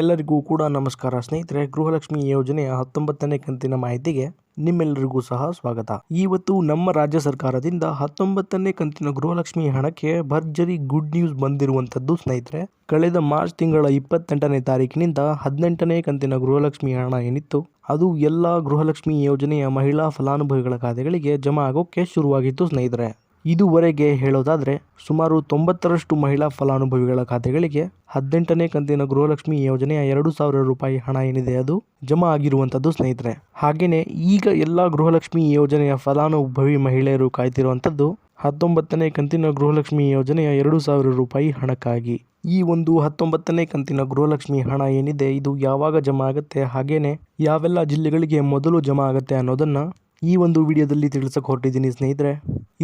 ಎಲ್ಲರಿಗೂ ಕೂಡ ನಮಸ್ಕಾರ, ಸ್ನೇಹಿತರೆ. ಗೃಹಲಕ್ಷ್ಮಿ ಯೋಜನೆಯ ಹತ್ತೊಂಬತ್ತನೇ ಕಂತಿನ ಮಾಹಿತಿಗೆ ನಿಮ್ಮೆಲ್ಲರಿಗೂ ಸಹ ಸ್ವಾಗತ. ಇವತ್ತು ನಮ್ಮ ರಾಜ್ಯ ಸರ್ಕಾರದಿಂದ ಹತ್ತೊಂಬತ್ತನೇ ಕಂತಿನ ಗೃಹಲಕ್ಷ್ಮಿ ಹಣಕ್ಕೆ ಭರ್ಜರಿ ಗುಡ್ ನ್ಯೂಸ್ ಬಂದಿರುವಂತದ್ದು ಸ್ನೇಹಿತರೆ. ಕಳೆದ ಮಾರ್ಚ್ ತಿಂಗಳ ಇಪ್ಪತ್ತೆಂಟನೇ ತಾರೀಕಿನಿಂದ ಹದಿನೆಂಟನೇ ಕಂತಿನ ಗೃಹಲಕ್ಷ್ಮಿ ಹಣ ಏನಿತ್ತು, ಅದು ಎಲ್ಲ ಗೃಹಲಕ್ಷ್ಮಿ ಯೋಜನೆಯ ಮಹಿಳಾ ಫಲಾನುಭವಿಗಳ ಖಾತೆಗಳಿಗೆ ಜಮಾ ಆಗೋಕ್ಕೆ ಶುರುವಾಗಿತ್ತು, ಸ್ನೇಹಿತರೆ. ಇದುವರೆಗೆ ಹೇಳೋದಾದರೆ ಸುಮಾರು ತೊಂಬತ್ತರಷ್ಟು ಮಹಿಳಾ ಫಲಾನುಭವಿಗಳ ಖಾತೆಗಳಿಗೆ ಹದಿನೆಂಟನೇ ಕಂತಿನ ಗೃಹಲಕ್ಷ್ಮಿ ಯೋಜನೆಯ ಎರಡು ಸಾವಿರ ರೂಪಾಯಿ ಹಣ ಏನಿದೆ ಅದು ಜಮಾ ಆಗಿರುವಂಥದ್ದು ಸ್ನೇಹಿತರೆ. ಹಾಗೆಯೇ ಈಗ ಎಲ್ಲ ಗೃಹಲಕ್ಷ್ಮಿ ಯೋಜನೆಯ ಫಲಾನುಭವಿ ಮಹಿಳೆಯರು ಕಾಯ್ತಿರುವಂಥದ್ದು ಹತ್ತೊಂಬತ್ತನೇ ಕಂತಿನ ಗೃಹಲಕ್ಷ್ಮಿ ಯೋಜನೆಯ ಎರಡು ಸಾವಿರ ರೂಪಾಯಿ ಹಣಕ್ಕಾಗಿ. ಈ ಒಂದು ಹತ್ತೊಂಬತ್ತನೇ ಕಂತಿನ ಗೃಹಲಕ್ಷ್ಮಿ ಹಣ ಏನಿದೆ ಇದು ಯಾವಾಗ ಜಮಾ ಆಗುತ್ತೆ ಹಾಗೆಯೇ ಯಾವೆಲ್ಲ ಜಿಲ್ಲೆಗಳಿಗೆ ಮೊದಲು ಜಮಾ ಆಗುತ್ತೆ ಅನ್ನೋದನ್ನು ಈ ಒಂದು ವಿಡಿಯೋದಲ್ಲಿ ತಿಳಿಸಕ್ಕೆ ಹೊರಟಿದ್ದೀನಿ ಸ್ನೇಹಿತರೆ.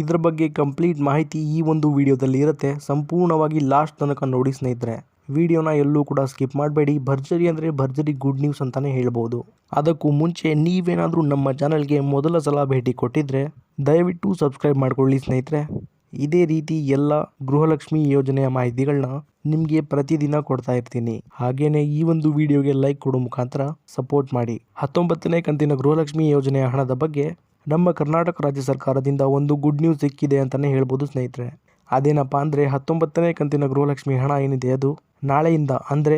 ಇದರ ಬಗ್ಗೆ ಕಂಪ್ಲೀಟ್ ಮಾಹಿತಿ ಈ ಒಂದು ವಿಡಿಯೋದಲ್ಲಿ ಇರುತ್ತೆ. ಸಂಪೂರ್ಣವಾಗಿ ಲಾಸ್ಟ್ ತನಕ ನೋಡಿ ಸ್ನೇಹಿತರೆ. ವಿಡಿಯೋನ ಎಲ್ಲೂ ಕೂಡ ಸ್ಕಿಪ್ ಮಾಡಬೇಡಿ. ಭರ್ಜರಿ ಅಂದರೆ ಭರ್ಜರಿ ಗುಡ್ ನ್ಯೂಸ್ ಅಂತಲೇ ಹೇಳ್ಬೋದು. ಅದಕ್ಕೂ ಮುಂಚೆ ನೀವೇನಾದರೂ ನಮ್ಮ ಚಾನಲ್ಗೆ ಮೊದಲ ಸಲ ಭೇಟಿ ಕೊಟ್ಟಿದ್ರೆ ದಯವಿಟ್ಟು ಸಬ್ಸ್ಕ್ರೈಬ್ ಮಾಡ್ಕೊಳ್ಳಿ ಸ್ನೇಹಿತರೆ. ಇದೇ ರೀತಿ ಎಲ್ಲ ಗೃಹಲಕ್ಷ್ಮಿ ಯೋಜನೆಯ ಮಾಹಿತಿಗಳನ್ನ ನಿಮಗೆ ಪ್ರತಿದಿನ ಕೊಡ್ತಾ ಇರ್ತೀನಿ. ಹಾಗೇನೆ ಈ ಒಂದು ವಿಡಿಯೋಗೆ ಲೈಕ್ ಕೊಡೋ ಮುಖಾಂತರ ಸಪೋರ್ಟ್ ಮಾಡಿ. ಹತ್ತೊಂಬತ್ತನೇ ಕಂತಿನ ಗೃಹಲಕ್ಷ್ಮಿ ಯೋಜನೆಯ ಹಣದ ಬಗ್ಗೆ ನಮ್ಮ ಕರ್ನಾಟಕ ರಾಜ್ಯ ಸರ್ಕಾರದಿಂದ ಒಂದು ಗುಡ್ ನ್ಯೂಸ್ ಸಿಕ್ಕಿದೆ ಅಂತಲೇ ಹೇಳ್ಬೋದು ಸ್ನೇಹಿತರೆ. ಅದೇನಪ್ಪ ಅಂದರೆ ಹತ್ತೊಂಬತ್ತನೇ ಕಂತಿನ ಗೃಹಲಕ್ಷ್ಮಿ ಹಣ ಏನಿದೆ ಅದು? ನಾಳೆಯಿಂದ ಅಂದರೆ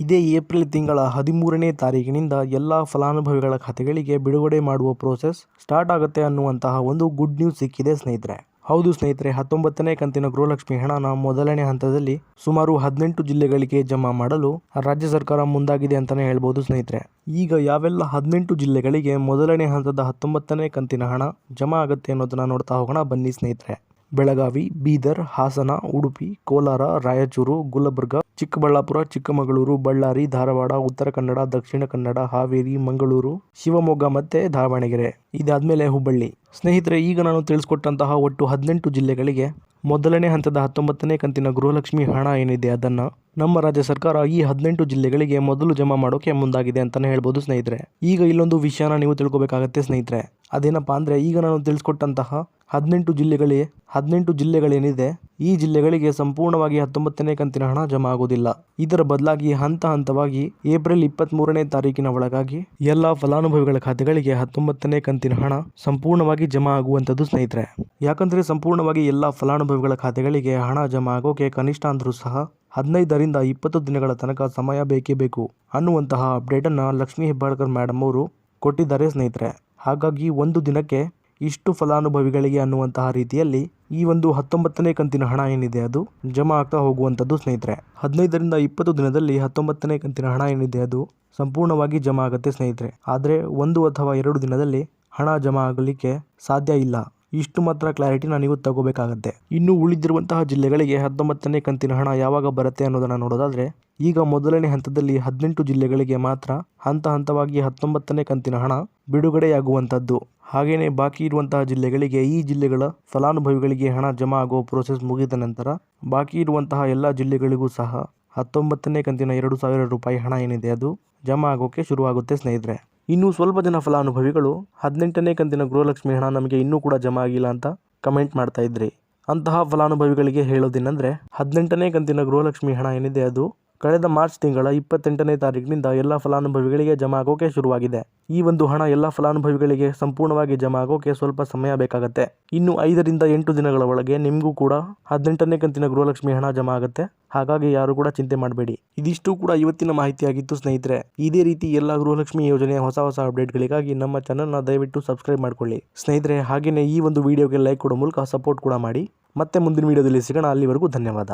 ಇದೇ ಏಪ್ರಿಲ್ ತಿಂಗಳ ಹದಿಮೂರನೇ ತಾರೀಕಿನಿಂದ ಎಲ್ಲ ಫಲಾನುಭವಿಗಳ ಖಾತೆಗಳಿಗೆ ಬಿಡುಗಡೆ ಮಾಡುವ ಪ್ರೋಸೆಸ್ ಸ್ಟಾರ್ಟ್ ಆಗುತ್ತೆ ಅನ್ನುವಂತಹ ಒಂದು ಗುಡ್ ನ್ಯೂಸ್ ಸಿಕ್ಕಿದೆ ಸ್ನೇಹಿತರೆ. ಹೌದು ಸ್ನೇಹಿತರೆ, ಹತ್ತೊಂಬತ್ತನೇ ಕಂತಿನ ಗೃಹಲಕ್ಷ್ಮಿ ಹಣನ ಮೊದಲನೇ ಹಂತದಲ್ಲಿ ಸುಮಾರು ಹದಿನೆಂಟು ಜಿಲ್ಲೆಗಳಿಗೆ ಜಮಾ ಮಾಡಲು ರಾಜ್ಯ ಸರ್ಕಾರ ಮುಂದಾಗಿದೆ ಅಂತಲೇ ಹೇಳ್ಬೋದು ಸ್ನೇಹಿತರೆ. ಈಗ ಯಾವೆಲ್ಲ ಹದಿನೆಂಟು ಜಿಲ್ಲೆಗಳಿಗೆ ಮೊದಲನೇ ಹಂತದ ಹತ್ತೊಂಬತ್ತನೇ ಕಂತಿನ ಹಣ ಜಮಾ ಆಗುತ್ತೆ ಅನ್ನೋದನ್ನ ನೋಡ್ತಾ ಹೋಗೋಣ. ಬನ್ನಿ ಸ್ನೇಹಿತರೆ. ಬೆಳಗಾವಿ, ಬೀದರ್, ಹಾಸನ, ಉಡುಪಿ, ಕೋಲಾರ, ರಾಯಚೂರು, ಗುಲಬರ್ಗ ಚಿಕ್ಕಬಳ್ಳಾಪುರ, ಚಿಕ್ಕಮಗಳೂರು, ಬಳ್ಳಾರಿ, ಧಾರವಾಡ, ಉತ್ತರ ಕನ್ನಡ, ದಕ್ಷಿಣ ಕನ್ನಡ, ಹಾವೇರಿ, ಮಂಗಳೂರು, ಶಿವಮೊಗ್ಗ ಮತ್ತೆ ದಾವಣಗೆರೆ. ಇದಾದಮೇಲೆ ಹುಬ್ಬಳ್ಳಿ. ಸ್ನೇಹಿತರೆ, ಈಗ ನಾನು ತಿಳಿಸ್ಕೊಟ್ಟಂತಹ ಒಟ್ಟು ಹದಿನೆಂಟು ಜಿಲ್ಲೆಗಳಿಗೆ ಮೊದಲನೇ ಹಂತದ ಹತ್ತೊಂಬತ್ತನೇ ಕಂತಿನ ಗೃಹಲಕ್ಷ್ಮಿ ಹಣ ಏನಿದೆ ಅದನ್ನ ನಮ್ಮ ರಾಜ್ಯ ಸರ್ಕಾರ ಈ ಹದಿನೆಂಟು ಜಿಲ್ಲೆಗಳಿಗೆ ಮೊದಲು ಜಮಾ ಮಾಡೋಕೆ ಮುಂದಾಗಿದೆ ಅಂತಲೇ ಹೇಳ್ಬೋದು ಸ್ನೇಹಿತರೆ. ಈಗ ಇಲ್ಲೊಂದು ವಿಷಯನ ನೀವು ತಿಳ್ಕೊಬೇಕಾಗತ್ತೆ ಸ್ನೇಹಿತರೆ. ಅದೇನಪ್ಪಾ ಅಂದ್ರೆ ಈಗ ನಾನು ತಿಳಿಸ್ಕೊಟ್ಟಂತಹ ಹದಿನೆಂಟು ಜಿಲ್ಲೆಗಳೇ, ಹದಿನೆಂಟು ಜಿಲ್ಲೆಗಳೇನಿದೆ, ಈ ಜಿಲ್ಲೆಗಳಿಗೆ ಸಂಪೂರ್ಣವಾಗಿ ಹತ್ತೊಂಬತ್ತನೇ ಕಂತಿನ ಹಣ ಜಮಾ ಆಗುವುದಿಲ್ಲ. ಇದರ ಬದಲಾಗಿ ಹಂತ ಹಂತವಾಗಿ ಏಪ್ರಿಲ್ ಇಪ್ಪತ್ತ್ ಮೂರನೇ ತಾರೀಕಿನ ಒಳಗಾಗಿ ಎಲ್ಲ ಫಲಾನುಭವಿಗಳ ಖಾತೆಗಳಿಗೆ ಹತ್ತೊಂಬತ್ತನೇ ಕಂತಿನ ಹಣ ಸಂಪೂರ್ಣವಾಗಿ ಜಮಾ ಆಗುವಂಥದ್ದು ಸ್ನೇಹಿತರೆ. ಯಾಕಂದ್ರೆ ಸಂಪೂರ್ಣವಾಗಿ ಎಲ್ಲ ಫಲಾನುಭವಿಗಳ ಖಾತೆಗಳಿಗೆ ಹಣ ಜಮಾ ಆಗೋಕೆ ಕನಿಷ್ಠ ಅಂದರೂ ಸಹ ಹದಿನೈದರಿಂದ ಇಪ್ಪತ್ತು ದಿನಗಳ ತನಕ ಸಮಯ ಬೇಕೇ ಬೇಕು ಅನ್ನುವಂತಹ ಅಪ್ಡೇಟನ್ನು ಲಕ್ಷ್ಮೀ ಹೆಬ್ಬಾಳ್ಕರ್ ಮೇಡಮ್ ಅವರು ಕೊಟ್ಟಿದ್ದಾರೆ ಸ್ನೇಹಿತರೆ. ಹಾಗಾಗಿ ಒಂದು ದಿನಕ್ಕೆ ಇಷ್ಟು ಫಲಾನುಭವಿಗಳಿಗೆ ಅನ್ನುವಂತಹ ರೀತಿಯಲ್ಲಿ ಈ ಒಂದು ಹತ್ತೊಂಬತ್ತನೇ ಕಂತಿನ ಹಣ ಏನಿದೆ ಅದು ಜಮಾ ಆಗ್ತಾ ಹೋಗುವಂಥದ್ದು ಸ್ನೇಹಿತರೆ. ಹದಿನೈದರಿಂದ ಇಪ್ಪತ್ತು ದಿನದಲ್ಲಿ ಹತ್ತೊಂಬತ್ತನೇ ಕಂತಿನ ಹಣ ಏನಿದೆ ಅದು ಸಂಪೂರ್ಣವಾಗಿ ಜಮಾ ಆಗುತ್ತೆ ಸ್ನೇಹಿತರೆ. ಆದರೆ ಒಂದು ಅಥವಾ ಎರಡು ದಿನದಲ್ಲಿ ಹಣ ಜಮಾ ಆಗಲಿಕ್ಕೆ ಸಾಧ್ಯ ಇಲ್ಲ. ಇಷ್ಟು ಮಾತ್ರ ಕ್ಲಾರಿಟಿ ನೀವು ತಗೋಬೇಕಾಗತ್ತೆ. ಇನ್ನು ಉಳಿದಿರುವಂತಹ ಜಿಲ್ಲೆಗಳಿಗೆ ಹತ್ತೊಂಬತ್ತನೇ ಕಂತಿನ ಹಣ ಯಾವಾಗ ಬರುತ್ತೆ ಅನ್ನೋದನ್ನು ನೋಡೋದಾದ್ರೆ, ಈಗ ಮೊದಲನೇ ಹಂತದಲ್ಲಿ ಹದಿನೆಂಟು ಜಿಲ್ಲೆಗಳಿಗೆ ಮಾತ್ರ ಹಂತ ಹಂತವಾಗಿ ಹತ್ತೊಂಬತ್ತನೇ ಕಂತಿನ ಹಣ ಬಿಡುಗಡೆಯಾಗುವಂಥದ್ದು. ಹಾಗೆಯೇ ಬಾಕಿ ಇರುವಂತಹ ಜಿಲ್ಲೆಗಳಿಗೆ ಈ ಜಿಲ್ಲೆಗಳ ಫಲಾನುಭವಿಗಳಿಗೆ ಹಣ ಜಮಾ ಆಗುವ ಪ್ರೋಸೆಸ್ ಮುಗಿದ ನಂತರ, ಬಾಕಿ ಇರುವಂತಹ ಎಲ್ಲ ಜಿಲ್ಲೆಗಳಿಗೂ ಸಹ ಹತ್ತೊಂಬತ್ತನೇ ಕಂತಿನ ಎರಡು ಸಾವಿರ ರೂಪಾಯಿ ಹಣ ಏನಿದೆ ಅದು ಜಮಾ ಆಗೋಕ್ಕೆ ಶುರುವಾಗುತ್ತೆ ಸ್ನೇಹಿತರೆ. ಇನ್ನು ಸ್ವಲ್ಪ ಜನ ಫಲಾನುಭವಿಗಳು ಹದಿನೆಂಟನೇ ಕಂತಿನ ಗೃಹಲಕ್ಷ್ಮಿ ಹಣ ನಮಗೆ ಇನ್ನೂ ಕೂಡ ಜಮಾ ಆಗಿಲ್ಲ ಅಂತ ಕಮೆಂಟ್ ಮಾಡ್ತಾ ಇದ್ರಿ. ಅಂತಹ ಫಲಾನುಭವಿಗಳಿಗೆ ಹೇಳೋದೇನೆಂದರೆ, ಹದಿನೆಂಟನೇ ಕಂತಿನ ಗೃಹಲಕ್ಷ್ಮಿ ಹಣ ಏನಿದೆ ಅದು ಕಳೆದ ಮಾರ್ಚ್ ತಿಂಗಳ ಇಪ್ಪತ್ತೆಂಟನೇ ತಾರೀಕಿನಿಂದ ಎಲ್ಲ ಫಲಾನುಭವಿಗಳಿಗೆ ಜಮಾ ಆಗೋಕೆ ಶುರುವಾಗಿದೆ. ಈ ಒಂದು ಹಣ ಎಲ್ಲ ಫಲಾನುಭವಿಗಳಿಗೆ ಸಂಪೂರ್ಣವಾಗಿ ಜಮಾ ಆಗೋಕೆ ಸ್ವಲ್ಪ ಸಮಯ ಬೇಕಾಗುತ್ತೆ. ಇನ್ನು ಐದರಿಂದ ಎಂಟು ದಿನಗಳ ಒಳಗೆ ನಿಮಗೂ ಕೂಡ ಹದಿನೆಂಟನೇ ಕಂತಿನ ಗೃಹಲಕ್ಷ್ಮಿ ಹಣ ಜಮಾ ಆಗುತ್ತೆ. ಹಾಗಾಗಿ ಯಾರು ಕೂಡ ಚಿಂತೆ ಮಾಡಬೇಡಿ. ಇದಿಷ್ಟು ಕೂಡ ಇವತ್ತಿನ ಮಾಹಿತಿಯಾಗಿತ್ತು ಸ್ನೇಹಿತರೆ. ಇದೇ ರೀತಿ ಎಲ್ಲ ಗೃಹಲಕ್ಷ್ಮಿ ಯೋಜನೆಯ ಹೊಸ ಹೊಸ ಅಪ್ಡೇಟ್ಗಳಿಗಾಗಿ ನಮ್ಮ ಚಾನಲ್ನ ದಯವಿಟ್ಟು ಸಬ್ಸ್ಕ್ರೈಬ್ ಮಾಡ್ಕೊಳ್ಳಿ. ಸ್ನೇಹಿತರೆ ಹಾಗೆಯೇ ಈ ಒಂದು ವಿಡಿಯೋಗೆ ಲೈಕ್ ಕೊಡೋ ಮೂಲಕ ಸಪೋರ್ಟ್ ಕೂಡ ಮಾಡಿ. ಮತ್ತೆ ಮುಂದಿನ ವಿಡಿಯೋದಲ್ಲಿ ಸಿಗೋಣ. ಅಲ್ಲಿವರೆಗೂ ಧನ್ಯವಾದ.